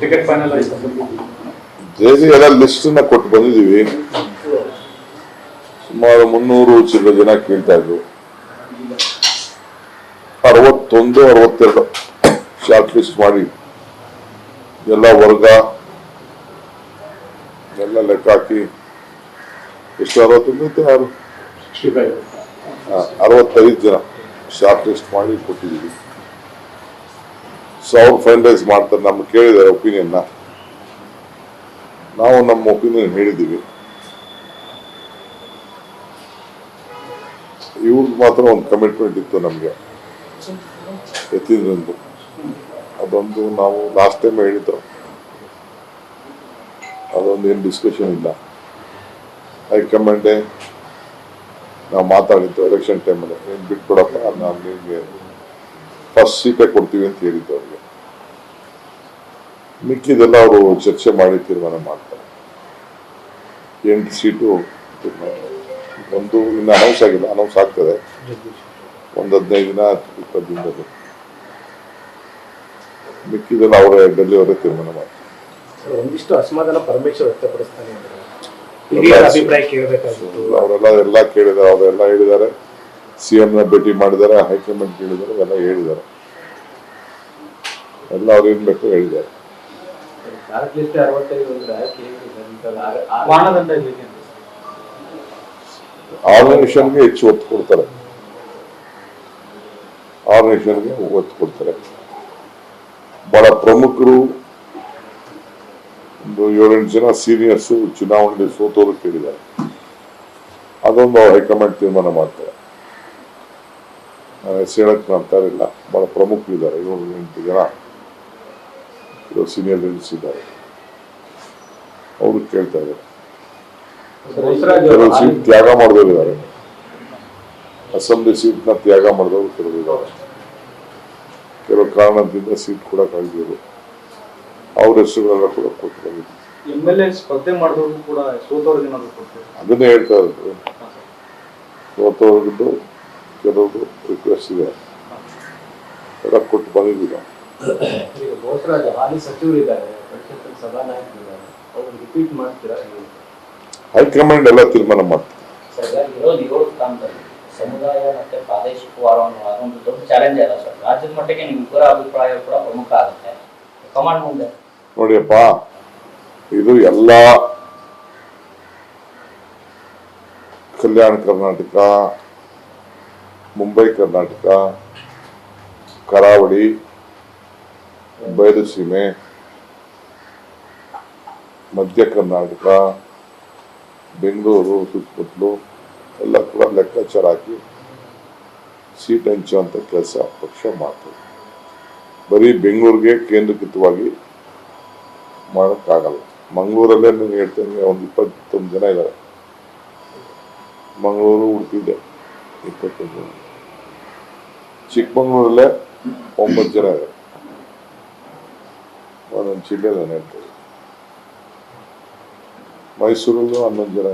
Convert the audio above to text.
Ticket final ಆಯ್ತು ಎಲ್ಲ ಲಿಸ್ಟನ್ನ ಕೊಟ್ಟು ಬಂದಿದ್ದೀವಿ. ಸುಮಾರು ಮುನ್ನೂರು ಚಿಲ್ಲರ ಜನ ಕೇಳ್ತಾ ಇದ್ರು. ಅರವತ್ತೊಂದು ಅರವತ್ತೆರಡು ಶಾರ್ಟ್ ಲಿಸ್ಟ್ ಮಾಡಿ. ಎಲ್ಲ ವರ್ಗ ಎಲ್ಲ ಲೆಕ್ಕ ಹಾಕಿ. ಎಷ್ಟು ಅರವತ್ತೊಂದು ಆರು ಅರವತ್ತೈದು ಜನ ಶಾರ್ಟ್ ಲಿಸ್ಟ್ ಮಾಡಿ ಕೊಟ್ಟಿದ್ದೀವಿ. ಸೊ ಅವ್ರು ಫೈನಲೈಸ್ ಮಾಡ್ತಾರೆ ನಮ್ಗೆ ಕೇಳಿದ್ದಾರೆ ಒಪಿನಿಯನ್ನ ನಾವು ನಮ್ಮ ಒಪಿನಿಯನ್ ಹೇಳಿದ್ದೀವಿ. ಇವ್ರಿಗೆ ಮಾತ್ರ ಒಂದು ಕಮಿಟ್ಮೆಂಟ್ ಇತ್ತು ನಮಗೆ. ಯತೀಂದ್ರಂದು ಅದೊಂದು ನಾವು ಲಾಸ್ಟ್ ಟೈಮ್ ಹೇಳಿದ್ದು. ಅದೊಂದು ಏನು ಡಿಸ್ಕಷನ್ ಇಲ್ಲ. ಹೈಕಮಾಂಡೇ ನಾವು ಮಾತಾಡಿದ್ದು ಎಲೆಕ್ಷನ್ ಟೈಮಲ್ಲಿ ಏನು ಬಿಟ್ಕೊಡಪ್ಪ? ನಾನು ನಿಮಗೆ ಫಸ್ಟ್ ಸೀಟೇ ಕೊಡ್ತೀವಿ ಅಂತ ಹೇಳಿದ್ದು ಅವ್ರಿಗೆ ಮಿಕ್ಕಿದೆಲ್ಲ ಅವರು ಚರ್ಚೆ ಮಾಡಿ ತೀರ್ಮಾನ ಮಾಡ್ತಾರೆ ಎಂಟು ಸೀಟು ಒಂದು ಇನ್ನು ಅನೌನ್ಸ್ ಆಗಿಲ್ಲ ಅನೌನ್ಸ್ ಆಗ್ತದೆ ಒಂದು ಹದಿನೈದು ದಿನ ಇಪ್ಪತ್ತು ದಿನದಲ್ಲಿ ಮಿಕ್ಕಿದೆಲ್ಲ ಅವರೇ ಡೆಲ್ಲಿ ಅವರೇ ತೀರ್ಮಾನ ಮಾಡ್ತಾರೆ ಒಂದಿಷ್ಟು ಅಸಮಾಧಾನ ಪರಮೇಶ್ವರ್ ವ್ಯಕ್ತಪಡಿಸ್ತಾನೆ ಅವರೆಲ್ಲ ಎಲ್ಲ ಕೇಳಿದ್ದಾರೆ ಅವರೆಲ್ಲ ಹೇಳಿದ್ದಾರೆ ಸಿ ನ ಭೇಟಿ ಮಾಡಿದ್ದಾರೆ ಹೈಕಮಾಂಡ್ ಕೇಳಿದ್ದಾರೆ ಎಲ್ಲ ಹೇಳಿದ್ದಾರೆ. ಎಲ್ಲ ಅವ್ರು ಏನ್ ಬೇಕು ಹೇಳಿದ್ದಾರೆ. ಆರ್ಗನೈಸೇಷನ್ಗೆ ಹೆಚ್ಚು ಒತ್ತು ಕೊಡ್ತಾರೆ. ಆರ್ಗನೈಸೇಷನ್ಗೆ ಒತ್ತು ಕೊಡ್ತಾರೆ. ಬಹಳ ಪ್ರಮುಖರು ಒಂದು ಏಳೆಂಟು ಜನ ಸೀನಿಯರ್ಸು ಚುನಾವಣೆಯಲ್ಲಿ ಸೋತೋರು ಕೇಳಿದ್ದಾರೆ. ಅದೊಂದು ಹೈಕಮಾಂಡ್ ತೀರ್ಮಾನ ಮಾಡ್ತಾರೆ. ನಾನು ಹೆಸರು ಬಹಳ ಬಹಳ ಪ್ರಮುಖರಿದ್ದಾರೆ. ಏಳು ಎಂಟು ಜನ ಸೀನಿಯರ್ ಲೀಡರ್ಸ್ ಇದ್ದಾರೆ ಅವರು ಕೇಳ್ತಾ ಇದ್ದಾರೆ. ಕೆಲವು ಸೀಟ್ ತ್ಯಾಗ ಮಾಡಿದವರಿದ್ದಾರೆ. ಅಸೆಂಬ್ಲಿ ಸೀಟ್ನ ತ್ಯಾಗ ಮಾಡಿದವರು ಕೆಲವರು ಇದ್ದಾರೆ. ಕೆಲವು ಕಾರಣದಿಂದ ಸೀಟ್ ಕೂಡ ಕಳೆದಿದ್ರು ಅವ್ರ ಹೆಸರುಗಳೆಲ್ಲ ಕೂಡ ಕೊಟ್ಟಿದ್ದಾರೆ ಸೋತವ್ರಿಗೆ ಅದನ್ನೇ ಹೇಳ್ತಾ ಇರೋದು. ಸೋತವ್ರದ್ದು ಕೆಲವರು ರಿಕ್ವೆಸ್ಟ್ ಇದೆ. ಎಲ್ಲ ಕೊಟ್ಟು ಬಂದಿದ್ದೀವಿ ನಾವು. ಬೋಸರಾಜ್ ಹಾಲಿ ಸಚಿವರು ಇದ್ದಾರೆ ಪರಿಷತ್ ಸಭಾನಾಯಕರಿದ್ದಾರೆ ಅವ್ರು ರಿಪೀಟ್ ಮಾಡ್ತೀರಾ ಹೇಗೆ? ಹೈಕಮಾಂಡ್ ಎಲ್ಲ ತೀರ್ಮಾನ ಮಾಡ್ತಾರೆ. ಸರ್ ಇರೋದು ಏಳು ಸ್ಥಾನದಲ್ಲಿ ಸಮುದಾಯ ಮತ್ತೆ ಪ್ರಾದೇಶಿಕವಾದ ಒಂದು ಅದೊಂದು ದೊಡ್ಡ ಚಾಲೆಂಜ್ ಅಲ್ಲ ಸರ್. ರಾಜ್ಯದ ಮಟ್ಟಿಗೆ ನಿಮ್ಮ ಇಬ್ಬರ ಅಭಿಪ್ರಾಯ ಕೂಡ ಪ್ರಮುಖ ಆಗುತ್ತೆ. ಕಮಾಂಡ್ ಮುಂದೆ. ನೋಡಿಯಪ್ಪ ಇದು ಎಲ್ಲ ಕಲ್ಯಾಣ ಕರ್ನಾಟಕ ಮುಂಬೈ, ಕರ್ನಾಟಕ, ಕರಾವಳಿ, ಬಯಲುಸೀಮೆ, ಮಧ್ಯ ಕರ್ನಾಟಕ, ಬೆಂಗಳೂರು, ಸುತ್ತಮುತ್ತಲು ಎಲ್ಲ ಕೂಡ ಲೆಕ್ಕಾಚಾರ ಹಾಕಿ ಸೀಟ್ ಹಂಚುವಂಥ ಕೆಲಸ ಪಕ್ಷ ಮಾಡ್ತದೆ. ಬರೀ ಬೆಂಗಳೂರಿಗೆ ಕೇಂದ್ರೀಕೃತವಾಗಿ ಮಾಡೋಕ್ಕಾಗಲ್ಲ. ಮಂಗಳೂರಲ್ಲೇ ನಾನು ಹೇಳ್ತೇನೆ, ಒಂದು ಇಪ್ಪತ್ತೊಂದು ಜನ ಇದ್ದಾರೆ. ಮಂಗಳೂರು ಉಡುಪಿದೆ ಇಪ್ಪತ್ತೊಂದು ಜನ. ಚಿಕ್ಕಮಂಗ್ಳೂರಲ್ಲೇ ಒಂಬತ್ತು ಜನ ಇದೆ ಒಂದೊಂದು ಜಿಲ್ಲೆ ನಾನು ಹೇಳ್ತೇನೆ ಮೈಸೂರಲ್ಲೂ ಹನ್ನೊಂದು ಜನ